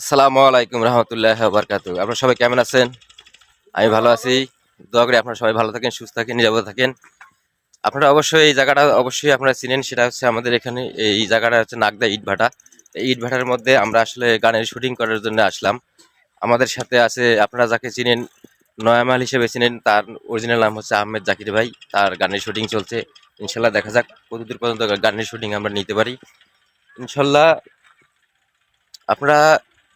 আসসালামু আলাইকুম রহমতুল্লাহ বারকাত আপনারা সবাই কেমন আছেন? আমি ভালো আছি। দোয়া করি আপনারা সবাই ভালো থাকেন, সুস্থ থাকেন, নিরাপদ থাকেন। আপনারা অবশ্যই এই জায়গাটা অবশ্যই আপনারা চিনেন, সেটা হচ্ছে আমাদের এখানে, এই জায়গাটা হচ্ছে নাগদা ইটভাটা এই ইটভাটার মধ্যে আমরা আসলে গানের শুটিং করার জন্য আসলাম। আমাদের সাথে আছে, আপনারা যাকে চিনেন, নয়ামাল হিসেবে চিনেন, তার অরিজিনাল নাম হচ্ছে আহমেদ জাকির ভাই। তার গানের শুটিং চলছে। ইনশাল্লাহ দেখা যাক কতদূর পর্যন্ত গানের শুটিং আমরা নিতে পারি। ইনশাল্লাহ আপনারা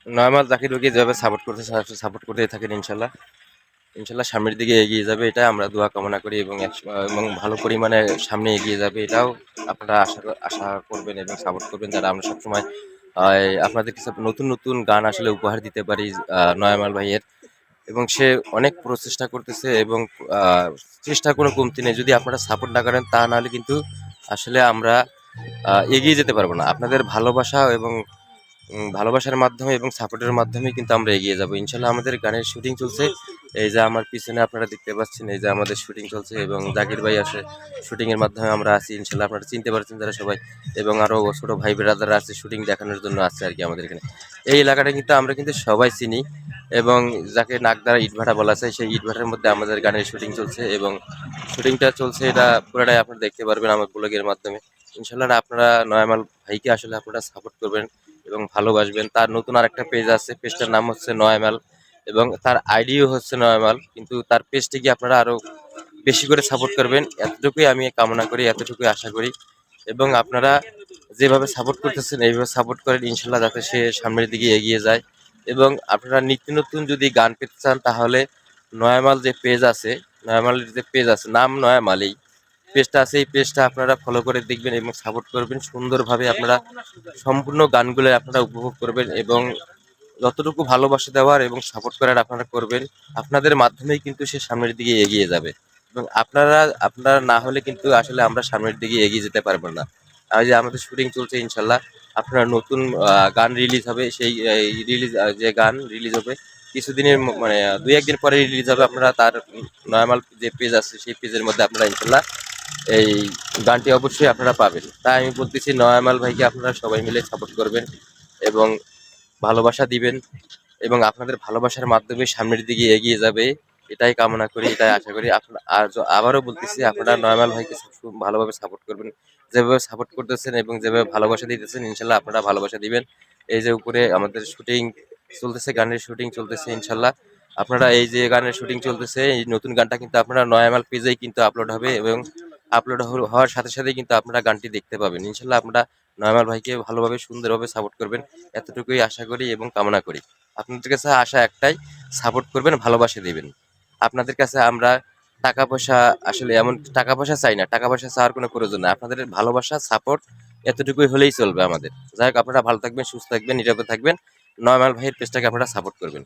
নয়মাল জাকির ভাইকে যেভাবে সাপোর্ট করতে সাপোর্ট করতে থাকেন ইনশাল্লাহ। ইনশাল্লাহ সামনের দিকে এগিয়ে যাবে এটা আমরা দোয়া কামনা করি এবং এবং ভালো পরিমাণে সামনে এগিয়ে যাবে, এটাও আপনারা আশা আশা করবেন এবং সাপোর্ট করবেন যারা আমরা সবসময় আপনাদের কিছু নতুন নতুন গান আসলে উপহার দিতে পারি নয়ামাল ভাইয়ের। এবং সে অনেক প্রচেষ্টা করতেছে এবং চেষ্টা কোনো কমতি নেই, যদি আপনারা সাপোর্ট না করেন তা নাহলে কিন্তু আসলে আমরা এগিয়ে যেতে পারব না। আপনাদের ভালোবাসা এবং ভালোবাসার মাধ্যমে এবং সাপোর্টের মাধ্যমে কিন্তু আমরা এগিয়ে যাব। ইনশাল্লাহ আমাদের গানের শুটিং চলছে। এই যে আমার পিছনে আপনারা দেখতে পাচ্ছেন, এই যে আমাদের শুটিং চলছে এবং জাকির ভাই আসে শুটিংয়ের মাধ্যমে আমরা আছি। ইনশাল্লাহ আপনারা চিনতে পারছেন যারা সবাই এবং আরও ছোট ভাই বেরাদারা আছে শুটিং দেখানোর জন্য আছে আর কি আমাদের এখানে। এই এলাকাটা কিন্তু আমরা কিন্তু সবাই চিনি এবং যাকে নাগদারা ইটভাটা বলা যায়, সেই ইটভাটার মধ্যে আমাদের গানের শুটিং চলছে এবং শুটিংটা চলছে এটা পুরোটাই আপনারা দেখতে পারবেন আমার ব্লগের মাধ্যমে। ইনশাল্লাহ আপনারা নয়ামাল ভাইকে আসলে আপনারা সাপোর্ট করবেন। এবং ভালোবাসবেন। তার নতুন আরেকটা পেজ আছে পেজটার নাম হচ্ছে নয়মাল এবং তার আইডিও হচ্ছে নয়মাল। কিন্তু তার পেজটিকে আপনারা আরও বেশি করে সাপোর্ট করবেন। এতটুকুই আমি কামনা করি, এতটুকুই আশা করি। এবং আপনারা যেভাবে সাপোর্ট করতেছেন, এইভাবে সাপোর্ট করেন, ইনশাল্লাহ যাতে সে সামনের দিকে এগিয়ে যায়। এবং আপনারা নিত্য নতুন যদি গান পেতে চান, তাহলে নয়ামাল যে পেজ আছে, নয়ামালের যে পেজ আছে, নাম নয়ামালই। পেজটা আছে, এই পেজটা আপনারা ফলো করে দেখবেন এবং সাপোর্ট করবেন। সুন্দরভাবে আপনারা সম্পূর্ণ গানগুলো আপনারা উপভোগ করবেন এবং যতটুকু ভালোবাসা দেওয়ার এবং সাপোর্ট করার আপনারা করবেন, আপনাদের মাধ্যমেই কিন্তু সে সামনের দিকে এগিয়ে যাবে। এবং আপনারা আপনারা না হলে কিন্তু আসলে আমরা সামনের দিকে এগিয়ে যেতে পারব না। যে আমাদের শুটিং চলছে ইনশাল্লাহ, আপনার নতুন গান রিলিজ হবে, সেই রিলিজ যে গান রিলিজ হবে, কিছুদিনের মানে দুই একদিন পরে রিলিজ হবে। আপনারা তার নর্মাল যে পেজ আছে, সেই পেজের মধ্যে আপনারা ইনশাল্লাহ এই গানটি অবশ্যই আপনারা পাবেন। তাই আমি বলতেছি, নয়ামাল ভাইকে আপনারা সবাই মিলে সাপোর্ট করবেন এবং ভালোবাসা দিবেন এবং আপনাদের ভালোবাসার মাধ্যমে সামনের দিকে এগিয়ে যাবে। এটাই কামনা করি, এটাই আশা করি। আর আবারও বলতেছি, আপনারা নয়ামাল ভাইকে ভালোভাবে সাপোর্ট করবেন। যেভাবে সাপোর্ট করতেছেন এবং যেভাবে ভালোবাসা দিতেছেন, ইনশাল্লাহ আপনারা ভালোবাসা দিবেন। এই যে উপরে আমাদের শুটিং চলতেছে, গানের শুটিং চলতেছে, ইনশাল্লাহ। আপনারা এই যে গানের শুটিং চলতেছে, এই নতুন গানটা কিন্তু আপনারা নয়ামাল পেজেই কিন্তু আপলোড হবে এবং আপলোড হওয়ার সাথে সাথে কিন্তু আপনারা গানটি দেখতে পাবেন। ইনশাল্লাহ আপনারা নয়মাল ভাইকে ভালোভাবে সুন্দরভাবে সাপোর্ট করবেন। এতটুকুই আশা করি এবং কামনা করি। আপনাদের কাছে আশা একটাই সাপোর্ট করবেন, ভালোবাসা দিবেন। আপনাদের কাছে আমরা টাকা পয়সা আসলে এমন টাকা পয়সা চাই না টাকা পয়সা চাওয়ার কোনো প্রয়োজন নেই। আপনাদের ভালোবাসা সাপোর্ট এতটুকুই হলেই চলবে আমাদের। যাই হোক, আপনারা ভালো থাকবেন, সুস্থ থাকবেন, নিরাপদ থাকবেন। নয়মাল ভাইয়ের পেজটাকে আপনারা সাপোর্ট করবেন।